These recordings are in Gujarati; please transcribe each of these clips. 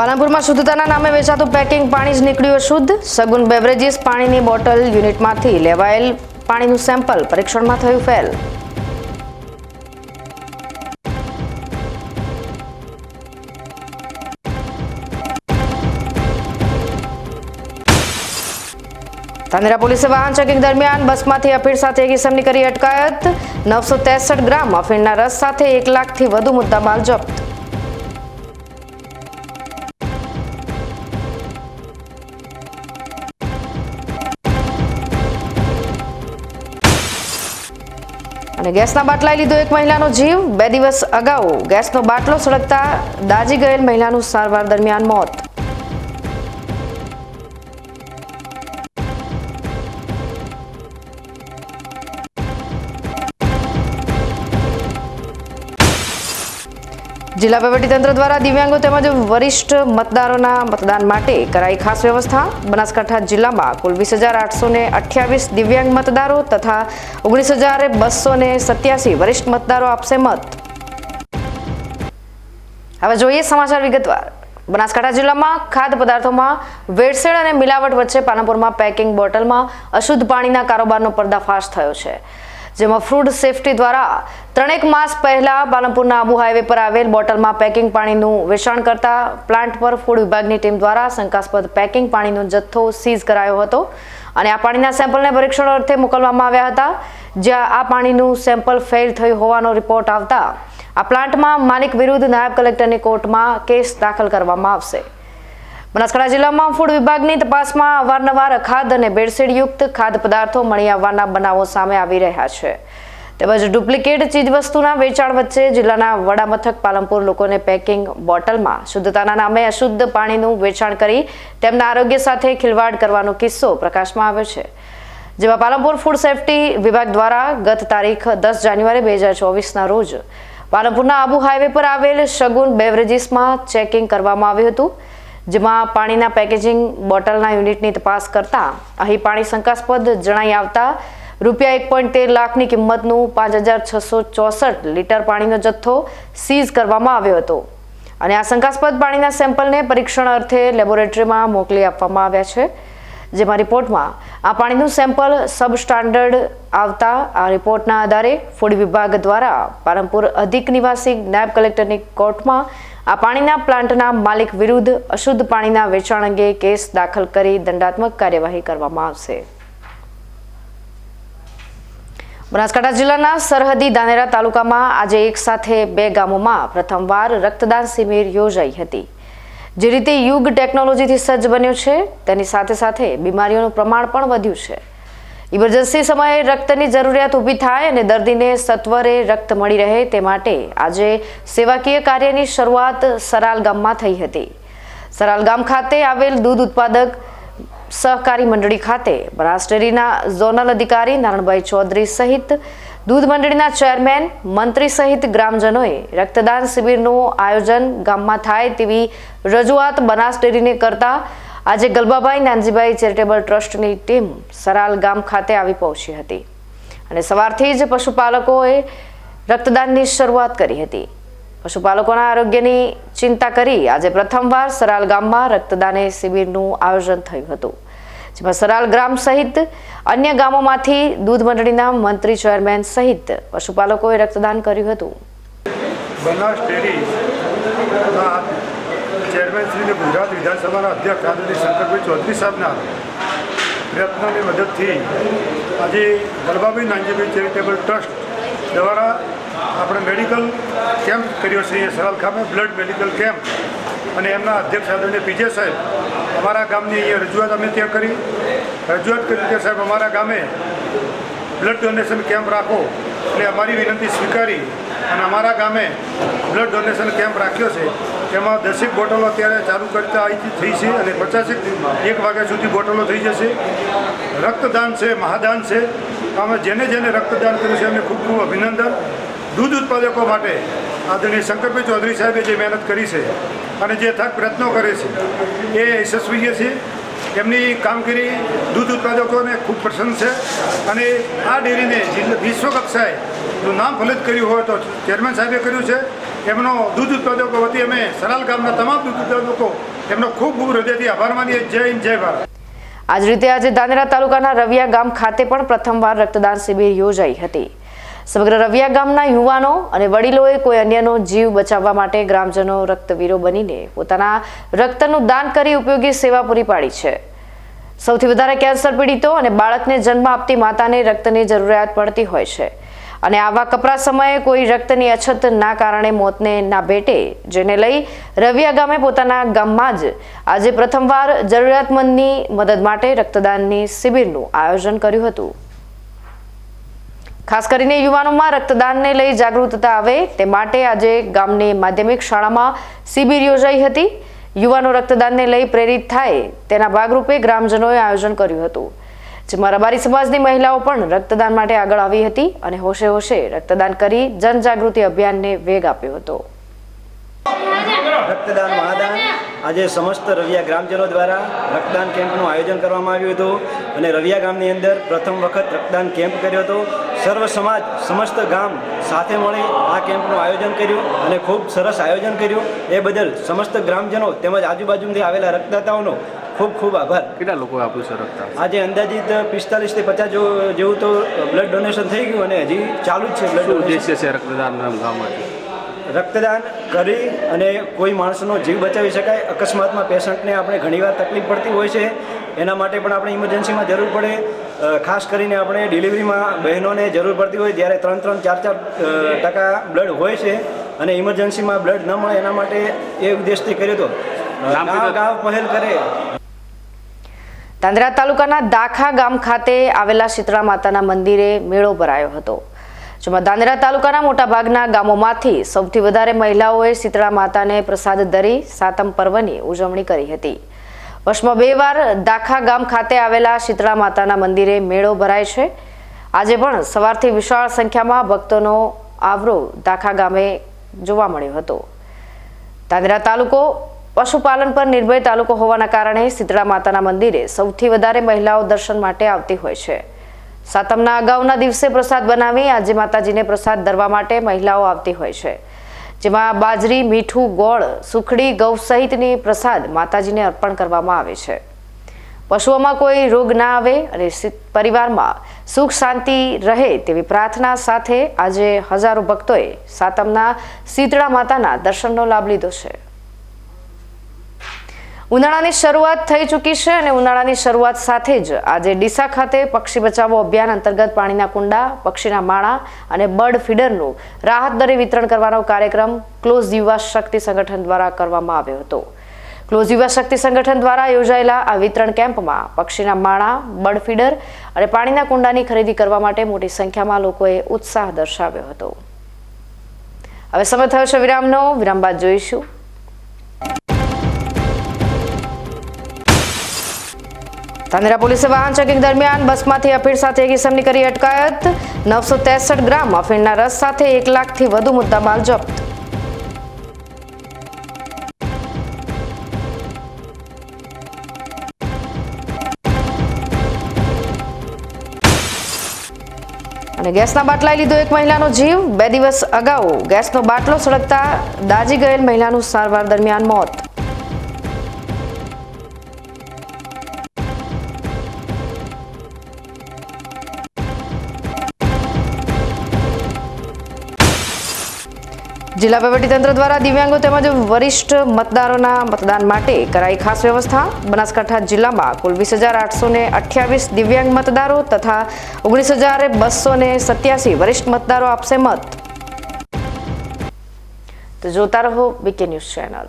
પાલનપુરમાં શુદ્ધતાના નામે વેચાતું પેકિંગ પાણી જ નીકળ્યું શુદ્ધ સગુન બેવરેજીસ પાણીની બોટલ યુનિટમાંથી લેવાયેલ પાણીનું સેમ્પલ પરીક્ષણમાં થયું ફેલ ધાનેરા પોલીસે વાહન ચેકિંગ દરમિયાન બસમાંથી અફીણ સાથે એક ઇસમની કરી અટકાયત. નવસો ગ્રામ અફીણના રસ સાથે એક લાખથી વધુ મુદ્દામાલ જપ્ત. અને ગેસના બાટલાએ લીધો એક મહિલાનો જીવ. બે દિવસ અગાઉ ગેસનો બાટલો સળગતા દાજી ગયેલ મહિલાનું સારવાર દરમિયાન મોત. જિલ્લા વહીવટીતંત્ર દ્વારા દિવ્યાંગો તેમજ વરિષ્ઠ મતદારોના મતદાન માટે કરાઈ ખાસ વ્યવસ્થા. બનાસકાંઠા જિલ્લામાં કુલ વીસ હજાર આઠસો ને અઠ્યાવીસ દિવ્યાંગ મતદારો તથા ઓગણીસ હજાર બસો ને સત્યાસી વરિષ્ઠ મતદારો આપશે મત. હવે જોઈએ સમાચાર વિગતવાર. બનાસકાંઠા જિલ્લામાં ખાદ્ય પદાર્થોમાં વેડસેડ અને મિલાવટ વચ્ચે પાનપુરમાં પેકિંગ બોટલમાં અશુદ્ધ પાણીના કારોબારનો પર્દાફાશ થયો છે. જેમાં ફૂડ સેફટી દ્વારા ત્રણેક માસ પહેલા પાલનપુરના આબુ હાઈવે પર આવેલ બોટલમાં પેકિંગ પાણીનું વેચાણ કરતા પ્લાન્ટ પર ફૂડ વિભાગની ટીમ દ્વારા શંકાસ્પદ પેકિંગ પાણીનો જથ્થો સીઝ કરાયો હતો અને આ પાણીના સેમ્પલને પરીક્ષણ અર્થે મોકલવામાં આવ્યા હતા, જ્યાં આ પાણીનું સેમ્પલ ફેલ થયું હોવાનો રિપોર્ટ આવતા આ પ્લાન્ટમાં માલિક વિરુદ્ધ નાયબ કલેક્ટરની કોર્ટમાં કેસ દાખલ કરવામાં આવશે. બનાસકાંઠા જિલ્લામાં ફૂડ વિભાગની તપાસમાં અવારનવાર અખાદ અને ભેળસેળયુક્ત ખાદ્ય પદાર્થો મળી આવવાના બનાવો સામે આવી રહ્યા છે. તેમજ ડુપ્લિકેટ ચીજવસ્તુના વેચાણ વચ્ચે જિલ્લાના વડામથક પાલનપુર લોકોને પેકિંગ બોટલમાં શુદ્ધતાના નામે અશુદ્ધ પાણીનું વેચાણ કરી તેમના આરોગ્ય સાથે ખિલવાડ કરવાનો કિસ્સો પ્રકાશમાં આવ્યો છે. જેમાં પાલનપુર ફૂડ સેફટી વિભાગ દ્વારા ગત તારીખ દસ જાન્યુઆરી બે હજાર ચોવીસના રોજ પાલનપુરના આબુ હાઈવે પર આવેલ શગુન બેવરેજીસમાં ચેકિંગ કરવામાં આવ્યું હતું. જેમાં પાણીના પેકેજિંગ બોટલના યુનિટની તપાસ કરતા અહીં પાણી શંકાસ્પદ જણાઈ આવતા રૂપિયા એક પોઈન્ટ તેર લાખની કિંમતનું પાંચ હજાર છસો ચોસઠ લીટર પાણીનો જથ્થો સીઝ કરવામાં આવ્યો હતો. અને આ શંકાસ્પદ પાણીના સેમ્પલને પરીક્ષણ અર્થે લેબોરેટરીમાં મોકલી આપવામાં આવ્યા છે. જેમાં રિપોર્ટમાં આ પાણીનું સેમ્પલ સબ સ્ટાન્ડર્ડ આવતા આ રિપોર્ટના આધારે ફૂડ વિભાગ દ્વારા પાલનપુર અધિક નિવાસી નાયબ કલેક્ટરની કોર્ટમાં આ પાણીના પ્લાન્ટના માલિક વિરુદ્ધ અશુદ્ધ પાણીના વેચાણ અંગે કેસ દાખલ કરી દંડાત્મક કાર્યવાહી કરવામાં આવશે. બનાસકાંઠા જિલ્લાના સરહદી દાનેરા તાલુકામાં આજે એક સાથે બે ગામોમાં પ્રથમવાર રક્તદાન શિબિર યોજાઈ હતી. જે રીતે યુગ ટેકનોલોજીથી સજ્જ બન્યો છે, તેની સાથે સાથે બીમારીઓનું પ્રમાણ પણ વધ્યું છે. ઇમરજન્સી સમયે રક્તની જરૂરિયાત ઊભી થાય અને દર્દીને સત્વરે રક્ત મળી રહે તે માટે આજે સેવાકીય કાર્યની શરૂઆત સરાલ ગામમાં થઈ હતી. સરાલ ગામ ખાતે આવેલ દૂધ ઉત્પાદક સહકારી મંડળી ખાતે ડેરીના ઝોનલ અધિકારી નારણભાઈ ચૌધરી સહિત દૂધ મંડળીના ચેરમેન, મંત્રી સહિત ગ્રામજનોએ રક્તદાન શિબિરનું આયોજન ગામમાં થાય તેવી રજૂઆત બનાસ ડેરીને કરતા આજે ગલબાભાઈ નાનજીભાઈ ચેરિટેબલ ટ્રસ્ટની ટીમ સરાલ ગામ ખાતે આવી પહોંચી હતી અને સવારથી જ પશુપાલકોએ રક્તદાનની શરૂઆત કરી હતી. પશુપાલકોના આરોગ્યની ચિંતા કરી આજે પ્રથમવાર સરાલ ગામમાં રક્તદાન શિબિરનું આયોજન થયું હતું. જેમાં સરાલ ગ્રામ સહિત અન્ય ગામોમાંથી દૂધ મંડળીના મંત્રી ચેરમેન સહિત પશુપાલકોએ રક્તદાન કર્યું હતું. શ્રીને ગુજરાત વિધાનસભાના અધ્યક્ષ આદરણીય શંકરભાઈ ચૌધરી સાહેબના પ્રયત્નોની મદદથી આજે ગરબાભાઈ નાનજીભાઈ ચેરિટેબલ ટ્રસ્ટ દ્વારા આપણે મેડિકલ કેમ્પ કર્યો છે એ સરાલ ખામે બ્લડ મેડિકલ કેમ્પ. અને એમના અધ્યક્ષ આદરણીય પીજે સાહેબ અમારા ગામની અહીંયા રજૂઆત અમે ત્યાં કરી. રજૂઆત કરી કે સાહેબ અમારા ગામે બ્લડ ડોનેશન કેમ્પ રાખો એટલે અમારી વિનંતી સ્વીકારી અને અમારા ગામે બ્લડ ડોનેશન કેમ્પ રાખ્યો છે. એમાં દસેક બોટલો અત્યારે ચાલુ કરતા અહીંથી થઈ છે અને પચાસેક એક વાગ્યા સુધી બોટલો થઈ જશે. રક્તદાન છે, મહાદાન છે. અમે જેને જેને રક્તદાન કર્યું છે, એમને ખૂબ ખૂબ અભિનંદન. દૂધ ઉત્પાદકો માટે આદરણીય શંકરભાઈ ચૌધરી સાહેબે જે મહેનત કરી છે અને જે થક પ્રયત્નો કરે છે, એ યશસ્વીય છે એમની કામગીરી દૂધ ઉત્પાદકોને ખૂબ પ્રસન્ન છે અને આ ડેરીને વિશ્વ કક્ષાએ નું નામ ફલિત કર્યું હોય તો ચેરમેન સાહેબે કર્યું છે. એમનો દૂધ ઉત્પાદકો વતી અમે સરાલ ગામના તમામ દૂધ ઉત્પાદકો એમનો ખૂબ ખૂબ હૃદયથી આભાર માનીએ. જય હિન્દ, જય ભારત. આજ રીતે આજે દાનેરા તાલુકાના રવિયા ગામ ખાતે પણ પ્રથમવાર રક્તદાન શિબિર યોજાઈ હતી. સમગ્ર રવિયા ગામના યુવાનો અને વડીલોએ કોઈ અન્યનો જીવ બચાવવા માટે ગ્રામજનો રક્તવીરો બનીને પોતાના રક્તનું દાન કરી ઉપયોગી સેવા પૂરી પાડી છે. સૌથી વધારે કેન્સર પીડિતો અને બાળકને જન્મ આપતી માતાને રક્તની જરૂરિયાત પડતી હોય છે. અને આવા કપરા સમયે કોઈ રક્તની અછત ના કારણે મોતને ના ભેટે, જેને લઈ રવિયા ગામે પોતાના ગામમાં જ આજે પ્રથમવાર જરૂરિયાતમંદની મદદ માટે રક્તદાનની શિબિરનું આયોજન કર્યું હતું. ખાસ કરીને યુવાનોમાં રક્તદાનને લઈ જાગૃતતા આવે તે માટે આજે ગામની માધ્યમિક શાળામાં શિબિર યોજાઈ હતી. યુવાનો રક્તદાનને લઈ પ્રેરિત થાય તેના ભાગરૂપે ગ્રામજનોએ આયોજન કર્યું હતું. જેમાં રબારી સમાજની મહિલાઓ પણ રક્તદાન માટે આગળ આવી હતી અને હોશે હોશે રક્તદાન કરી જનજાગૃતિ અભિયાનને વેગ આપ્યો હતો. રક્તદાન મહાદાન. આજે સમસ્ત રવિયા ગ્રામજનો દ્વારા રક્તદાન કેમ્પનું આયોજન કરવામાં આવ્યું હતું અને રવિયા ગામની અંદર પ્રથમ વખત રક્તદાન કેમ્પ કર્યો હતો. સર્વ સમાજ સમસ્ત ગામ સાથે મળી આ કેમ્પનું આયોજન કર્યું અને ખૂબ સરસ આયોજન કર્યું. એ બદલ સમસ્ત ગ્રામજનો તેમજ આજુબાજુથી આવેલા રક્તદાતાઓનો ખૂબ ખૂબ આભાર. કેટલા લોકો આપ્યું છે રક્ત આજે અંદાજિત પિસ્તાલીસથી પચાસ જેવું તો બ્લડ ડોનેશન થઈ ગયું અને હજી ચાલુ જ છે બ્લડ ઉદ્દેશ્ય છે રક્તદાન ગામમાંથી? રક્તદાન કરી અને કોઈ માણસનો જીવ બચાવી શકાય. અકસ્માતમાં પેશન્ટને આપણે ઘણીવાર તકલીફ પડતી હોય છે. એના માટે પણ આપણે ઇમરજન્સીમાં જરૂર પડે. ખાસ કરીને આપણે ડિલિવરીમાં બહેનોને જરૂર પડતી હોય જ્યારે ત્રણ ત્રણ ચાર ચાર ટકા બ્લડ હોય છે અને ઇમરજન્સીમાં બ્લડ ન મળે એના માટે એ ઉદ્દેશથી કર્યો હતો ગામ પહેલ કરે. તાંદરા તાલુકાના દાખા ગામ ખાતે આવેલા શીતળા માતાના મંદિરે મેળો ભરાયો હતો. જેમાં દાંદરા તાલુકાના મોટાભાગના ગામોમાંથી સૌથી વધારે મહિલાઓએ શીતળા માતાને પ્રસાદ ધરી સાતમ પર્વની ઉજવણી કરી હતી. વર્ષમાં બે વાર દાખા ગામ ખાતે આવેલા શીતળા માતાના મંદિરે મેળો ભરાય છે. આજે પણ સવારથી વિશાળ સંખ્યામાં ભક્તોનો આવરો દાખા ગામે જોવા મળ્યો હતો. તાંદરા તાલુકો પશુપાલન પર નિર્ભય તાલુકો હોવાના કારણે શીતળા માતાના મંદિરે સૌથી વધારે મહિલાઓ દર્શન માટે આવતી હોય છે. સાતમના અગાઉના દિવસે પ્રસાદ બનાવી આજે માતાજીને પ્રસાદ ધરવા માટે મહિલાઓ આવતી હોય છે. જેમાં બાજરી, મીઠું, ગોળ, સુખડી ગૌ સહિતની પ્રસાદ માતાજીને અર્પણ કરવામાં આવે છે. પશુઓમાં કોઈ રોગ ના આવે અને પરિવારમાં સુખ શાંતિ રહે તેવી પ્રાર્થના સાથે આજે હજારો ભક્તોએ સાતમના શીતળા માતાના દર્શનનો લાભ લીધો છે. ઉનાળાની શરૂઆત થઈ ચૂકી છે અને ઉનાળાની શરૂઆત સાથે જ આજે ડીસા ખાતે પક્ષી બચાવો અભિયાન અંતર્ગત પાણીના કુંડા, પક્ષીના માળા અને બર્ડ ફીડરનું રાહત દરે વિતરણ કરવાનો કાર્યક્રમ ક્લોઝ યુવા શક્તિ સંગઠન દ્વારા કરવામાં આવ્યો હતો. ક્લોઝ યુવા શક્તિ સંગઠન દ્વારા યોજાયેલા આ વિતરણ કેમ્પમાં પક્ષીના માળા, બર્ડ ફીડર અને પાણીના કુંડાની ખરીદી કરવા માટે મોટી સંખ્યામાં લોકોએ ઉત્સાહ દર્શાવ્યો હતો. હવે સમય થયો છે વિરામનો. વિરામ બાદ જોઈશું. ધાનેરા પોલીસે વાહન ચેકિંગ દરમિયાન બસમાંથી અફીણ સાથે એક ઇસમની કરી અટકાયત. નવસો ત્રેસઠ ગ્રામ અફીણના રસ સાથે એક લાખથી વધુ મુદ્દામાલ જપ્ત. અને ગેસના બાટલાએ લીધો એક મહિલાનો જીવ. બે દિવસ અગાઉ ગેસનો બાટલો સળગતા દાજી ગયેલ મહિલાનું સારવાર દરમિયાન મોત. જિલ્લા વહીવટીતંત્ર દ્વારા દિવ્યાંગો તેમજ વરિષ્ઠ મતદારોના મતદાન માટે કરાઈ ખાસ વ્યવસ્થા. બનાસકાંઠા જિલ્લામાં કુલ વીસ હજાર આઠસો ને અઠ્યાવીસ દિવ્યાંગ મતદારો તથા ઓગણીસ હજાર બસો ને સત્યાસી વરિષ્ઠ મતદારો આપશે મત. તો જોતા રહો BK news channel.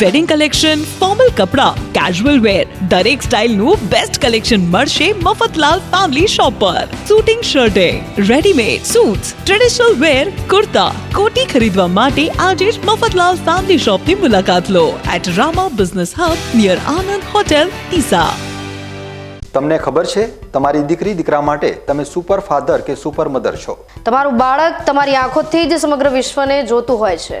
Wedding collection formal કપડાં કેઝ્યુઅલ વેર દરેક સ્ટાઇલનું બેસ્ટ કલેક્શન મળશે મફતલાલ ફેમિલી શોપ પર shooting શર્ટે readymade suits traditional wear kurta કોટી ખરીદવા માટે આજે જ મફતલાલ ફેમિલી શોપની મુલાકાત લો. At Rama business hub near Anand hotel ઈસા તમને ખબર છે તમારી દીકરી દીકરા માટે તમે સુપર ફાધર કે સુપર મધર છો? તમારું બાળક તમારી આંખોથી જ સમગ્ર વિશ્વને જોતું હોય છે.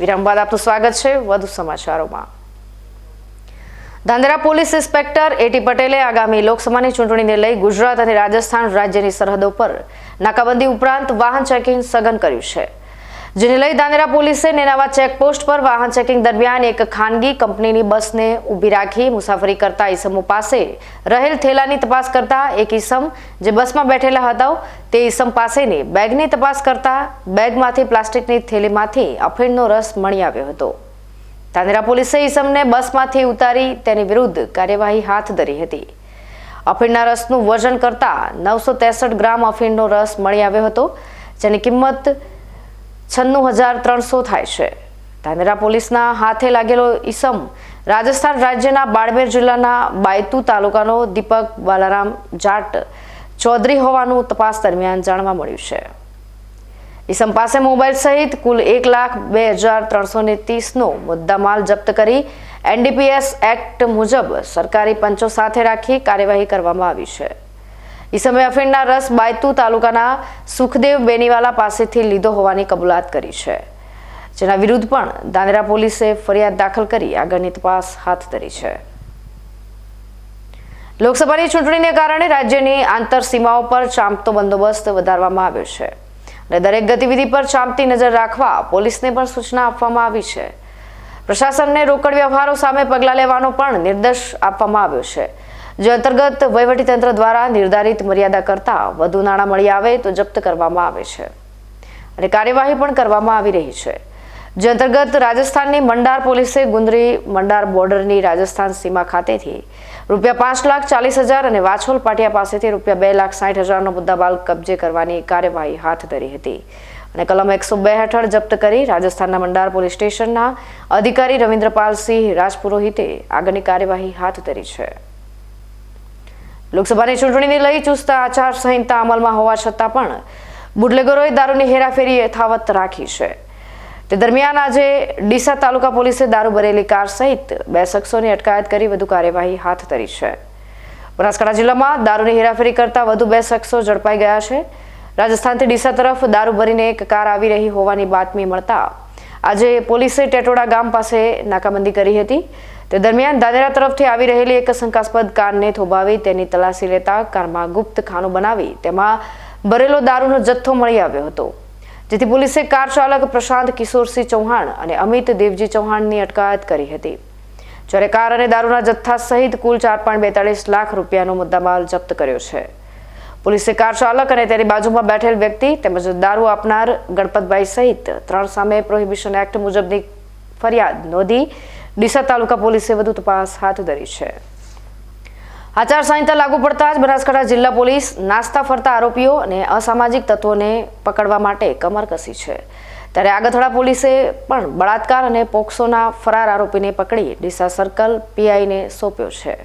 વિરામ બાદ આપનું સ્વાગત છે વધુ સમાચારોમાં. ધાંધ્રા પોલીસ ઇન્સ્પેક્ટર એટી પટેલે આગામી લોકસભાની ચૂંટણીને લઈ ગુજરાત અને રાજસ્થાન રાજ્યની સરહદો પર નાકાબંધી ઉપરાંત વાહન ચેકિંગ સઘન કર્યું છે. જેને લઈ દાનેરા પોલીસે નેનાવા ચેકપોસ્ટ પર વાહન ચેકિંગ દરમિયાન એક ખાનગી કંપનીની બસને ઊભી રાખી મુસાફરી કરતા ઈસમો પાસે રહેલ થેલાની તપાસ કરતા એક ઈસમ જે બસમાં બેઠેલા હતા, તે ઈસમ પાસેની બેગની તપાસ કરતા બેગમાંથી પ્લાસ્ટિકની થેલીમાંથી અફીણનો રસ મળી આવ્યો હતો. દાનેરા પોલીસે ઈસમને બસમાંથી ઉતારી તેની વિરુદ્ધ કાર્યવાહી હાથ ધરી હતી. અફીણના રસનું વજન કરતા નવસો ગ્રામ અફીણનો રસ મળી આવ્યો હતો, જેની કિંમત છન્નું હજાર ત્રણસો થાય છે. ધાનેરા પોલીસના હાથે લાગેલો ઈસમ રાજસ્થાન રાજ્યના બાડમેર જિલ્લાના બાયતુ તાલુકાનો દીપક બાલારામ જાટ ચૌધરી હોવાનું તપાસ દરમિયાન જાણવા મળ્યું છે. ઈસમ પાસે મોબાઈલ સહિત કુલ એક લાખ બે હજાર ત્રણસો ને ત્રીસનો મુદ્દામાલ જપ્ત કરી એનડીપીએસ એક્ટ મુજબ સરકારી પંચો સાથે રાખી કાર્યવાહી કરવામાં આવી છે. ઈસમે અફીણના રસ બાયતુ તાલુકાના સુખદેવ બેનીવાલા પાસેથી લીધો હોવાની કબૂલાત કરી છે. જેના વિરુદ્ધ પણ દાંદરા પોલીસે ફરિયાદ દાખલ કરી આગળની તપાસ હાથ ધરી છે. લોકસભાની ચૂંટણીને કારણે રાજ્યની આંતર સીમાઓ પર ચાંપતો બંદોબસ્ત વધારવામાં આવ્યો છે. અને દરેક ગતિવિધિ પર ચાંપતી નજર રાખવા પોલીસને પણ સૂચના આપવામાં આવી છે. પ્રશાસનને રોકડ વ્યવહારો સામે પગલાં લેવાનો પણ નિર્દેશ આપવામાં આવ્યો છે. જે અંતર્ગત વહીવટીતંત્ર દ્વારા નિર્ધારિત મર્યાદા કરતાં વધુ નાણાં મળી આવે તો જપ્ત કરવામાં આવે છે. અને કાર્યવાહી પણ કરવામાં આવી રહી છે. જે અંતર્ગત રાજસ્થાનની મંડાર પોલીસે ગુંદરી મંડાર બોર્ડરની રાજસ્થાન સીમા ખાતેથી રૂપિયા પાંચ લાખ ચાલીસ હજાર અને વાછોલ પાટિયા પાસેથી રૂપિયા બે લાખ સાઠ હજારનો મુદ્દામાલ કબજે કરવાની કાર્યવાહી હાથ ધરી હતી. અને કલમ એકસો બે હેઠળ જપ્ત કરી રાજસ્થાનના મંડાર પોલીસ સ્ટેશનના અધિકારી રવિન્દ્રપાલસિંહ રાજપુરોહિતે આગળની કાર્યવાહી હાથ ધરી છે. લોકસભાની ચૂંટણીને લઈ ચુસ્ત આચાર સંહિતા અમલમાં હોવા છતાં પણ બુટલેગરોએ દારૂની હેરાફેરી યથાવત રાખી છે. તે દરમિયાન આજે ડીસા તાલુકા પોલીસે દારૂ ભરેલી કાર સહિત બે શખ્સોની અટકાયત કરી વધુ કાર્યવાહી હાથ ધરી છે. બનાસકાંઠા જિલ્લામાં દારૂની હેરાફેરી કરતા વધુ બે શખ્સો ઝડપાઈ ગયા છે. રાજસ્થાનથી ડીસા તરફ દારૂ ભરીને એક કાર આવી રહી હોવાની બાતમી મળતા આજે પોલીસે ટેટોડા ગામ પાસે નાકાબંધી કરી હતી. તે દરમિયાન દાદરા તરફથી આવી રહેલી એક શંકાસ્પદ કારને થોભાવી તેની તલાશી લેતા કારમાં ગુપ્ત ખાનું બનાવી તેમાં ભરેલો દારૂનો જથ્થો મળી આવ્યો હતો. જેથી પોલીસે કાર ચાલક પ્રશાંત કિશોરસિંહ ચૌહાણ અને અમિત દેવજી ચૌહાણની અટકાયત કરી હતી. જ્યારે કાર અને દારૂના જથ્થા સહિત કુલ ચાર પોઈન્ટ બેતાળીસ લાખ રૂપિયાનો મુદ્દામાલ જપ્ત કર્યો છે. પોલીસે કાર ચાલક અને તેની બાજુમાં બેઠેલ વ્યક્તિ તેમજ દારૂ આપનાર ગણપતભાઈ સહિત ત્રણ સામે પ્રોહિબિશન એક્ટ મુજબની ફરિયાદ નોંધી ડીસા તાલુકા પોલીસે વધુ તપાસ હાથ ધરી છે. આચારસંહિતા લાગુ પડતા જ બનાસકાંઠા જિલ્લા પોલીસ નાસ્તા ફરતા આરોપીઓ અને અસામાજિક તત્વોને પકડવા માટે કમર કસી છે. ત્યારે આગથળા પોલીસે પણ બળાત્કાર અને પોક્સોના ફરાર આરોપીને પકડી ડીસા સર્કલ પીઆઈને સોંપ્યો છે.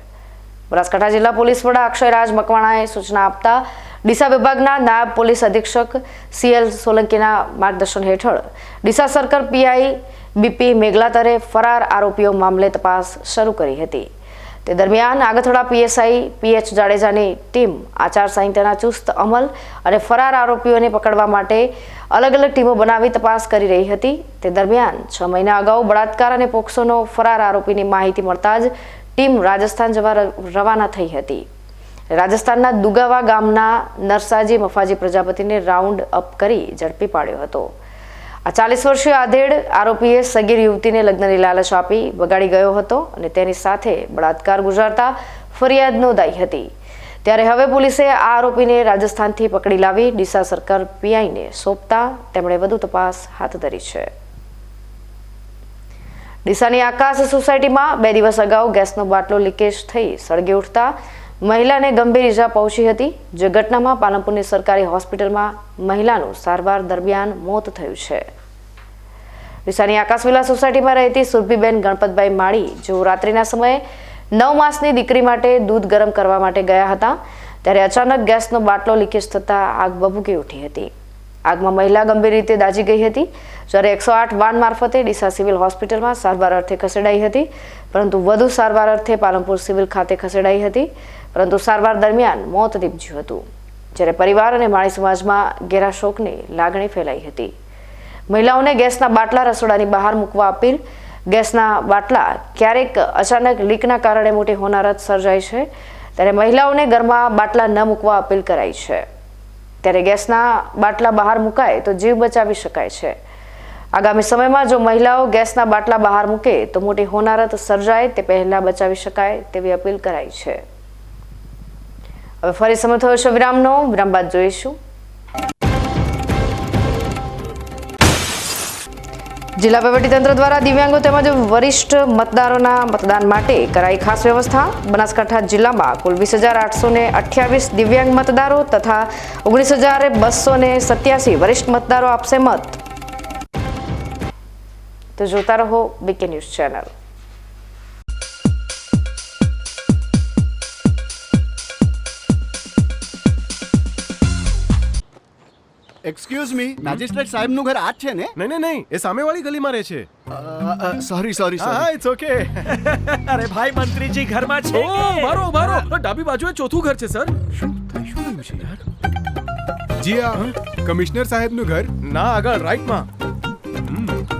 બનાસકાંઠા જિલ્લા પોલીસ વડા અક્ષયરાજ મકવાણાએ સૂચના આપતા ડીસા વિભાગના નાયબ પોલીસ અધિક્ષક સીએલ સોલંકીના માર્ગદર્શન હેઠળ ડીસા સર્કલ પીઆઈ બીપી મેઘલાતરે ફરાર આરોપીઓ મામલે તપાસ શરૂ કરી હતી. તે દરમિયાન આગથોડા પીએસઆઈ પીએચ જાડેજાની ટીમ આચારસંહિતાના ચુસ્ત અમલ અને ફરાર આરોપીઓને પકડવા માટે અલગ અલગ ટીમો બનાવી તપાસ કરી રહી હતી. તે દરમિયાન છ મહિના અગાઉ બળાત્કાર અને પોક્સોનો ફરાર આરોપીની માહિતી મળતા જ ટીમ રાજસ્થાન જવા રવાના થઈ હતી. રાજસ્થાનના દુગાવા ગામના નરસાજી મફાજી પ્રજાપતિને રાઉન્ડ અપ કરી ઝડપી પાડ્યો હતો. આ ચાલીસ વર્ષીય આધેડ આરોપીએ સગીર યુવતીને લગ્નની લાલચ આપી બગાડી ગયો હતો અને તેની સાથે બળાત્કાર ગુજારતા ફરિયાદ નોંધાઈ હતી. ત્યારે હવે પોલીસે આ આરોપીને રાજસ્થાનથી પકડી લાવી ડીસા સરકાર પીઆઈને સોંપતા તેમણે વધુ તપાસ હાથ ધરી છે. ડીસાની આકાશ સોસાયટીમાં બે દિવસ અગાઉ ગેસનો બાટલો લીકેજ થઈ સળગી ઉઠતા મહિલાને ગંભીર ઈજા પહોંચી હતી. જે ઘટનામાં પાલનપુરની સરકારી હોસ્પિટલમાં મહિલાનું સારવાર દરમિયાન મોત થયું છે. ડીસાની આકાશવિલા સોસાયટીમાં રહેતી સુરભીબેન ગણપતભાઈ માળી, જેઓ રાત્રિના સમયે નવ માસની દીકરી માટે દૂધ ગરમ કરવા માટે ગયા હતા, ત્યારે અચાનક ગેસનો બાટલો લીકેજ થતાં આગ બબૂકી ઉઠી હતી. આગમાં મહિલા ગંભીર રીતે દાઝી ગઈ હતી. જ્યારે એકસો આઠ વાન મારફતે ડીસા સિવિલ હોસ્પિટલમાં સારવાર અર્થે ખસેડાઈ હતી. પરંતુ વધુ સારવાર અર્થે પાલનપુર સિવિલ ખાતે ખસેડાઈ હતી. પરંતુ સારવાર દરમિયાન મોત નીપજ્યું હતું. જ્યારે પરિવાર અને માળી સમાજમાં ઘેરા શોકની લાગણી ફેલાઈ હતી. મહિલાઓને ગેસના બાટલા રસોડાની બહાર મૂકવા અપીલ. ગેસના બાટલા ક્યારેક અચાનક લીકના કારણે મોટી હોનારત સર્જાય છે. ત્યારે મહિલાઓને ઘરમાં બાટલા ન મૂકવા અપીલ કરાઈ છે. ત્યારે ગેસના બાટલા બહાર મુકાય તો જીવ બચાવી શકાય છે. આગામી સમયમાં જો મહિલાઓ ગેસના બાટલા બહાર મૂકે તો મોટી હોનારત સર્જાય તે પહેલા બચાવી શકાય તેવી અપીલ કરાઈ છે. હવે ફરી સમય થયો છે વિરામનો. વિરામ બાદ જોઈશું. જિલ્લા વહીવટીતંત્ર દ્વારા દિવ્યાંગો તેમજ વરિષ્ઠ મતદારોના મતદાન માટે કરાઈ ખાસ વ્યવસ્થા. બનાસકાંઠા જિલ્લામાં કુલ વીસ હજાર આઠસો ને અઠ્યાવીસ દિવ્યાંગ મતદારો તથા ઓગણીસ હજાર બસો ને સત્યાસી વરિષ્ઠ મતદારો આપશે મત. તો જોતા રહો BK news channel. Excuse me magistrate સાહેબનું ઘર આ જ છે ને? નહીં નહીં નહીં એ સામેવાળી ગલીમાં રહે છે. સોરી સોરી હા ઇટ્સ ઓકે અરે ભાઈ મંત્રીજી ઘરમાં છે ઓ મારો મારો. ડાબી બાજુએ ચોથું ઘર છે સર. શું થઈ શું છે? યાર. જી આ કમિશનર સાહેબનું ઘર. ના આગળ રાઈટમાં.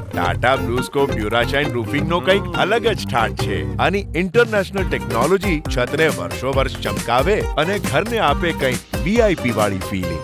ટાટા બ્લુસ્કોપ ડ્યુરાશાઇન રૂફિંગ નો કંઈક અલગ જ ઠાટ છે. આની ઇન્ટરનેશનલ ટેકનોલોજી છતને વર્ષો વર્ષ ચમકાવે અને ઘરને આપે કંઈક વીઆઈપી વાળી ફીલિંગ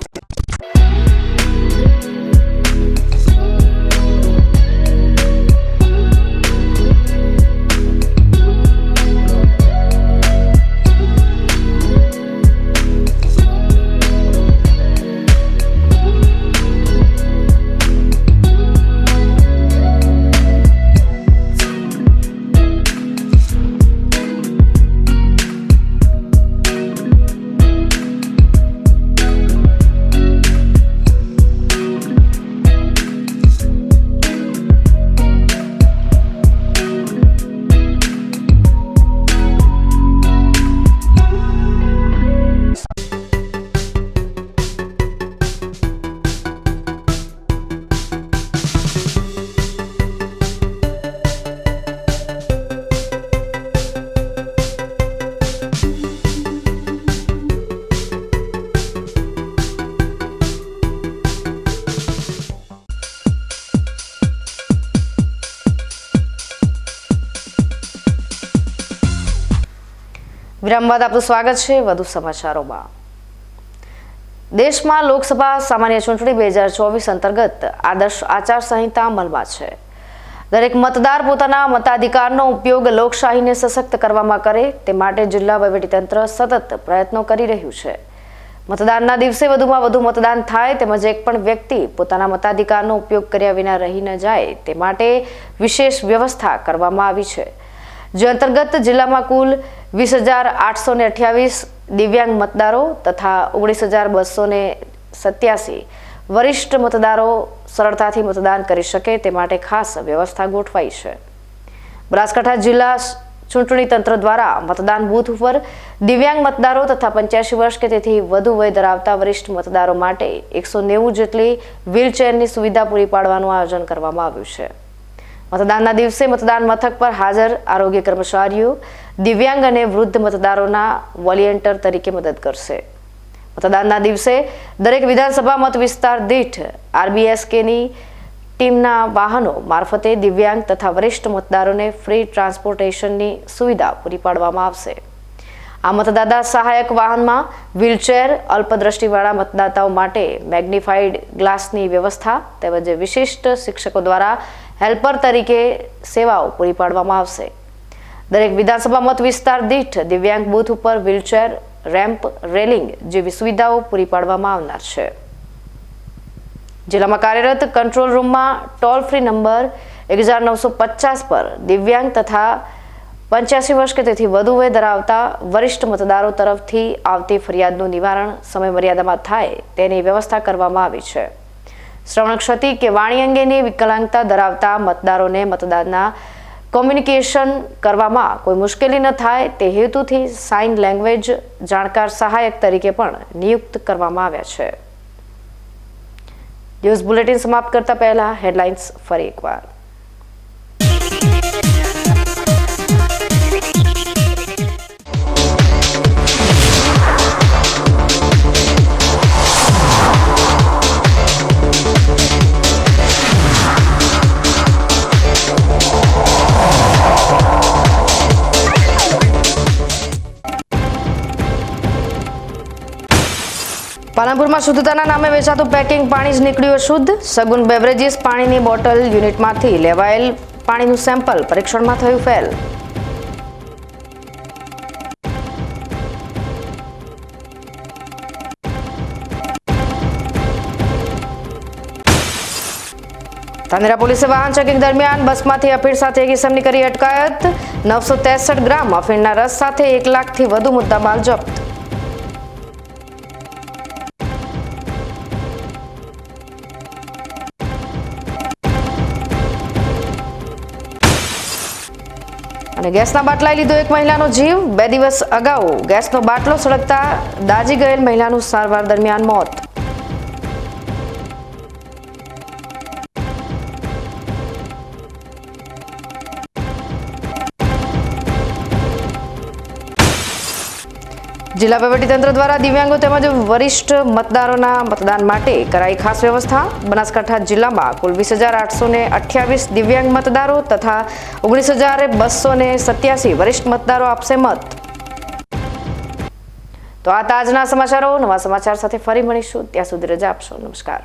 બાદ આપનું સ્વાગત છે, વધુ સમાચારોમાં. દેશમાં લોકસભા સામાન્ય ચૂંટણી બે હજાર ચોવીસ અંતર્ગત આદર્શ આચારસંહિતા અમલમાં છે. દરેક મતદાર પોતાના મતાધિકારનો ઉપયોગ લોકશાહીને સશક્ત કરવામાં કરે તે માટે જિલ્લા વહીવટીતંત્ર સતત પ્રયત્નો કરી રહ્યું છે. મતદાનના દિવસે વધુમાં વધુ મતદાન થાય તેમજ એક પણ વ્યક્તિ પોતાના મતાધિકારનો ઉપયોગ કર્યા વિના રહી ન જાય તે માટે વિશેષ વ્યવસ્થા કરવામાં આવી છે. જે અંતર્ગત જિલ્લામાં કુલ વીસ હજાર આઠસો ને અઠ્યાવીસ દિવ્યાંગ મતદારો તથા ઓગણીસ હજાર બસો ને સત્યાસી વરિષ્ઠ મતદારો સરળતાથી મતદાન કરી શકે તે માટે ખાસ વ્યવસ્થા ગોઠવાઈ છે. બનાસકાંઠા જિલ્લા ચૂંટણી તંત્ર દ્વારા મતદાન બૂથ ઉપર દિવ્યાંગ મતદારો તથા પંચ્યાસી વર્ષ કે તેથી વધુ વય ધરાવતા વરિષ્ઠ મતદારો માટે એકસો નેવું જેટલી વ્હીલચેરની સુવિધા પૂરી પાડવાનું આયોજન કરવામાં આવ્યું છે. મતદાનના દિવસે મતદાન મથક પર હાજર આરોગ્ય કર્મચારીઓ દિવ્યાંગ અને વૃદ્ધ મતદારોના વોલિયન્ટર તરીકે મદદ કરશે. મતદાનના દિવસે દરેક વિધાનસભા મત વિસ્તાર દીઠ આરબીએસકેની ટીમના વાહનો મારફતે દિવ્યાંગ તથા વરિષ્ઠ મતદારોને ફ્રી ટ્રાન્સપોર્ટેશનની સુવિધા પૂરી પાડવામાં આવશે. આ મતદાતા સહાયક વાહનમાં વ્હીલચેર, અલ્પદ્રષ્ટિવાળા મતદાતાઓ માટે મેગ્નિફાઈડ ગ્લાસની વ્યવસ્થા તેમજ વિશિષ્ટ શિક્ષકો દ્વારા હેલ્પર તરીકે સેવાઓ પૂરી પાડવામાં આવશે. દરેક વિધાનસભા મત વિસ્તાર દીઠ દિવ્યાંગ બૂથ ઉપર વ્હીલચેર, રેમ્પ, રેલિંગ જેવી સુવિધાઓ પૂરી પાડવામાં આવનાર છે. જિલ્લામાં કાર્યરત કંટ્રોલ રૂમમાં ટોલ ફ્રી નંબર એક હજાર નવસો પચાસ પર દિવ્યાંગ તથા પંચ્યાસી વર્ષ કે તેથી વધુ વય ધરાવતા વરિષ્ઠ મતદારો તરફથી આવતી ફરિયાદનું નિવારણ સમય મર્યાદામાં થાય તેની વ્યવસ્થા કરવામાં આવી છે. શ્રવણ ક્ષતિ કે વાણી અંગેની વિકલાંગતા ધરાવતા મતદારોને મતદાનના કોમ્યુનિકેશન કરવામાં કોઈ મુશ્કેલી ન થાય. તે હેતુથી સાઇન લેંગ્વેજ જાણકાર સહાયક તરીકે પણ નિયુક્ત કરવામાં આવ્યા છે. ન્યૂઝ બુલેટિન સમાપ્ત કરતા પહેલા હેડલાઇન્સ ફરી એકવાર. પાલનપુરમાં શુદ્ધતાના નામે વેચાતું પેકિંગ પાણી જ નીકળ્યું શુદ્ધ સગુન બેવરેજીસ પાણીની બોટલ યુનિટમાંથી લેવાયેલ પાણીનું સેમ્પલ પરીક્ષણમાં થયું ફેલ ધાનેરા પોલીસે વાહન ચેકિંગ દરમિયાન બસમાંથી અફીણ સાથે એક ઇસમની કરી અટકાયત. નવસો ગ્રામ અફીણના રસ સાથે એક લાખથી વધુ મુદ્દામાલ જપ્ત. અને ગેસના બાટલાએ લીધો એક મહિલાનો જીવ. બે દિવસ અગાઉ ગેસનો બાટલો સળગતા દાજી ગયેલ મહિલાનું સારવાર દરમિયાન મોત. જિલ્લા વહીવટીતંત્ર દ્વારા દિવ્યાંગો તેમજ વરિષ્ઠ મતદારોના મતદાન માટે કરાઈ ખાસ વ્યવસ્થા. બનાસકાંઠા જિલ્લામાં કુલ વીસ હજાર આઠસો ને અઠ્યાવીસ દિવ્યાંગ મતદારો તથા ઓગણીસ હજાર બસો ને સત્યાસી વરિષ્ઠ મતદારો આપશે મત. તો આ તાજના સમાચારો, નવા સમાચાર સાથે ફરી મળીશું. ત્યાં સુધી રજા આપશો. નમસ્કાર.